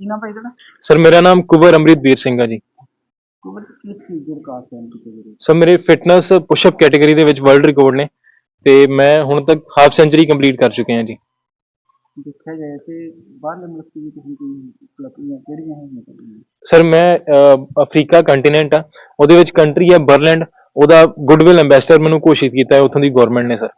ਕੀ ਨਾਮ ਭਾਈ ਤੁਹਾਡਾ? ਸਰ ਮੇਰਾ ਨਾਮ ਕੁਵਰ ਅਮਰਿਤਵੀਰ ਸਿੰਘ ਹੈ ਜੀ। ਕੋਵਰ ਕਿਸ ਚੀਜ਼ ਦੇ ਰਿਕਾਰਡ ਕਾਇਮ ਕੀਤੇ ਗਏ ਸਰ ਮੇਰੇ ਫਿਟਨੈਸ ਪੁਸ਼ਅਪ ਕੈਟਾਗਰੀ ਦੇ ਵਿੱਚ ਵਰਲਡ ਰਿਕਾਰਡ ਨੇ ਤੇ ਮੈਂ ਹੁਣ ਤੱਕ ਹਾਫ ਸੈਂਚਰੀ ਕੰਪਲੀਟ ਕਰ ਚੁੱਕੇ ਹਾਂ ਜੀ। ਦੇਖਿਆ ਜਾਏ ਤੇ ਬਾਹਰਲੇ ਮੁਲਕ ਦੀ ਤੁਸੀਂ ਕੋਈ ਉਪਲਬਧੀਆਂ ਕਿਹੜੀਆਂ ਹੈਗੀਆਂ ਤੁਹਾਡੀਆਂ ਸਰ ਮੈਂ ਅਫਰੀਕਾ ਕੰਟੀਨੈਂਟ ਆ ਉਹਦੇ ਵਿੱਚ ਕੰਟਰੀ ਹੈ ਬਰਲੈਂਡ ਉਹਦਾ ਗੁੱਡਵਿਲ ਐਮਬੈਸਡਰ ਮੈਨੂੰ ਘੋਸ਼ਿਤ ਕੀਤਾ ਹੈ ਉੱਥੋਂ ਦੀ ਗਵਰਨਮੈਂਟ ਨੇ ਸਰ।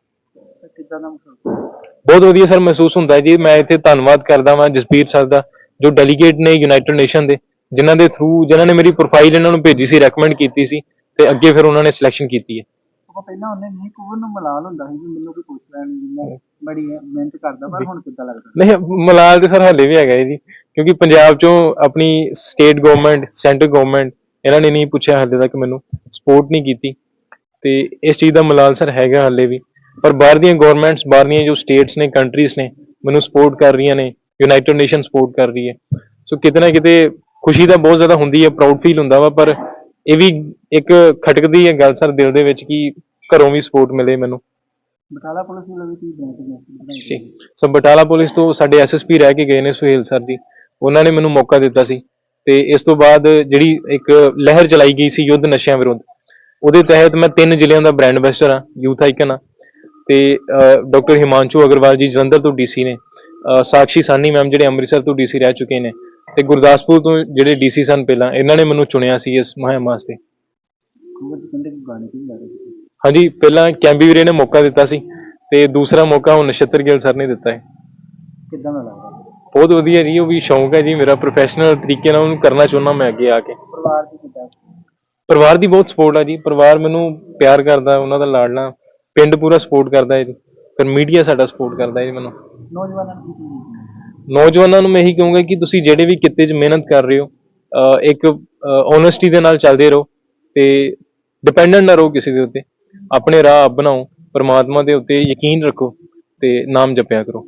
ਬਹੁਤ ਵਧੀਆ ਸਰ ਮਹਿਸੂਸ ਹੁੰਦਾ ਜੀ ਮੈਂ ਇੱਥੇ ਧੰਨਵਾਦ ਕਰਦਾ ਵਾਂ ਜਸਬੀਰ ਸਰ ਦਾ ਜੋ ਡੈਲੀਗੇਟ ਨੇ ਯੂਨਾਈਟਿਡ ਨੇਸ਼ਨ ਦੇ ਜਿਨ੍ਹਾਂ ਦੇ ਥਰੂ ਜਿਨ੍ਹਾਂ ਨੇ ਮੇਰੀ ਪ੍ਰੋਫਾਈਲ ਇਹਨਾਂ ਨੂੰ ਭੇਜੀ ਸੀ ਰეკਮੈਂਡ ਕੀਤੀ ਸੀ ਤੇ ਅੱਗੇ ਫਿਰ ਉਹਨਾਂ ਨੇ ਸਿਲੈਕਸ਼ਨ ਕੀਤੀ ਹੈ। ਆਪਾਂ ਪਹਿਲਾਂ ਉਹਨੇ ਨਹੀਂ ਕੋਵਰ ਨੂੰ ਮਲਾਲ ਹੁੰਦਾ ਸੀ ਵੀ ਮੈਨੂੰ ਕੋਈ ਪੁੱਛ ਲੈਣ ਜਿੰਨਾ ਬੜੀ ਮਿਹਨਤ ਕਰਦਾ ਪਰ ਹੁਣ ਕਿੱਦਾਂ ਲੱਗਦਾ? ਨਹੀਂ ਮਲਾਲ ਤੇ ਸਰ ਹਲੇ ਵੀ ਹੈਗਾ ਹੈ ਜੀ ਕਿਉਂਕਿ ਪੰਜਾਬ ਚੋਂ ਆਪਣੀ ਸਟੇਟ ਗਵਰਨਮੈਂਟ ਸੈਂਟਰ ਗਵਰਨਮੈਂਟ ਇਹਨਾਂ ਨੇ ਨਹੀਂ ਪੁੱਛਿਆ ਹਲੇ ਤੱਕ ਮੈਨੂੰ ਸਪੋਰਟ ਨਹੀਂ ਕੀਤੀ। ਤੇ ਇਸ ਚੀਜ਼ ਦਾ ਮਲਾਲ ਸਰ ਹੈਗਾ ਹਲੇ ਵੀ ਪਰ ਬਾਹਰ ਦੀਆਂ ਗਵਰਨਮੈਂਟਸ ਬਾਹਰ ਦੀਆਂ ਜੋ ਸਟੇਟਸ ਨੇ ਕੰਟਰੀਜ਼ ਨੇ ਮੈਨੂੰ ਸਪੋਰਟ ਕਰ ਰਹੀਆਂ ਨੇ ਯੂਨਾਈਟਿਡ ਨੇਸ਼ਨ ਸਪੋਰਟ ਕਰ ਰਹੀ ਹੈ। ਸੋ ਕਿਤੇ ਨਾ ਕਿਤੇ ਖੁਸ਼ੀ ਤਾਂ ਬਹੁਤ ਜ਼ਿਆਦਾ ਹੁੰਦੀ ਹੈ ਪ੍ਰਾਊਡ ਫੀਲ ਹੁੰਦਾ ਵਾ ਪਰ ਇਹ ਵੀ ਇੱਕ ਖਟਕਦੀ ਹੈ ਗੱਲ ਸਰ ਦਿਲ ਦੇ ਵਿੱਚ ਕਿ ਘਰੋਂ ਵੀ ਸਪੋਰਟ ਮਿਲੇ ਮੈਨੂੰ। ਬਟਾਲਾ ਪੁਲਿਸ ਵੱਲੋਂ ਵੀ ਕੀ ਬੈਂਕ ਜੀ। ਸੋ ਬਟਾਲਾ ਪੁਲਿਸ ਤੋਂ ਸਾਡੇ ਐਸਐਸਪੀ ਰਹਿ ਕੇ ਗਏ ਨੇ ਸੁਹੇਲ ਸਰ ਜੀ। ਉਹਨਾਂ ਨੇ ਮੈਨੂੰ ਮੌਕਾ ਦਿੱਤਾ ਸੀ। ਤੇ ਇਸ ਤੋਂ ਬਾਅਦ ਜਿਹੜੀ ਇੱਕ ਲਹਿਰ ਚਲਾਈ ਗਈ ਸੀ ਯੁੱਧ ਨਸ਼ਿਆਂ ਵਿਰੁੱਧ ਉਹਦੇ ਤਹਿਤ ਮੈਂ ਤਿੰਨ ਜ਼ਿਲ੍ਹਿਆਂ ਦਾ ਬ੍ਰਾਂਡ ਐਂਬੈਸਡਰ ਹਾਂ ਯੂਥ ਆਈਕਨ ਹਾਂ। ਤੇ ਡਾਕਟਰ ਹਿਮਾਂਸ਼ੂ ਅਗਰਵਾਲ ਜੀ ਜਲੰਧਰ ਤੋਂ ਡੀਸੀ ਨੇ। ਸਾਕਸ਼ੀ ਸਾਨੀ ਮੈਮ ਜਿਹੜੇ ਅੰਮ੍ਰਿਤਸਰ ਤੋਂ ਡੀਸੀ ਰਹਿ ਚੁੱਕੇ ਨੇ ਤੇ ਗੁਰਦਾਸਪੁਰ ਤੋਂ ਜਿਹੜੇ ਡੀਸੀ ਸਨ ਪਹਿਲਾਂ ਇਹਨਾਂ ਨੇ ਮੈਨੂੰ ਚੁਣਿਆ ਸੀ ਇਸ ਮੁਹਿੰਮ ਵਾਸਤੇ। ਹਾਂਜੀ ਪਹਿਲਾਂ ਕੈਂਬੀ ਵੀਰੇ ਨੇ ਮੌਕਾ ਦਿੱਤਾ ਸੀ ਤੇ ਦੂਸਰਾ ਮੌਕਾ ਹੁਣ ਨਛੱਤਰ ਗਿੱਲ ਸਰ ਨੇ ਦਿੱਤਾ ਹੈ। ਕਿੱਦਾਂ ਦਾ ਲੱਗਦਾ? ਬਹੁਤ ਵਧੀਆ ਜੀ ਉਹ ਵੀ ਸ਼ੌਂਕ ਹੈ ਜੀ ਮੇਰਾ ਪ੍ਰੋਫੈਸ਼ਨਲ ਤਰੀਕੇ ਨਾਲ ਉਹਨੂੰ ਕਰਨਾ ਚਾਹੁੰਦਾ ਮੈਂ ਅੱਗੇ ਆ ਕੇ। ਪਰਿਵਾਰ ਦੀ ਕਿੱਦਾਂ? ਪਰਿਵਾਰ ਦੀ ਬਹੁਤ ਸਪੋਰਟ ਹੈ ਜੀ ਪਰਿਵਾਰ ਮੈਨੂੰ ਪਿਆਰ ਕਰਦਾ ਉਹਨਾਂ ਦਾ ਲਾਡਲਾ। ਪਿੰਡ ਪੂਰਾ ਸਪੋਰਟ ਕਰਦਾ ਹੈ ਜੀ ਫਿਰ ਮੀਡੀਆ ਸਾਡਾ ਸਪੋਰਟ ਕਰਦਾ ਹੈ ਜੀ ਮੈਨੂੰ। ਨੌਜਵਾਨਾਂ ਨੂੰ ਕੀ? ਨੌਜਵਾਨਾਂ ਨੂੰ ਮੈਂ ਇਹੀ ਕਹੂੰਗਾ ਕਿ ਤੁਸੀਂ ਜਿਹੜੇ ਵੀ ਕਿੱਤੇ 'ਚ ਮਿਹਨਤ ਕਰ ਰਹੇ ਹੋ ਇੱਕ ਓਨੈਸਟੀ ਦੇ ਨਾਲ ਚੱਲਦੇ ਰਹੋ ਤੇ ਡਿਪੈਂਡੈਂਟ ਨਾ ਰਹੋ ਕਿਸੇ ਦੇ ਉੱਤੇ। ਆਪਣੇ ਰਾਹ ਆਪ ਬਣਾਓ ਪਰਮਾਤਮਾ ਦੇ ਉੱਤੇ ਯਕੀਨ ਰੱਖੋ ਤੇ ਨਾਮ ਜਪਿਆ ਕਰੋ।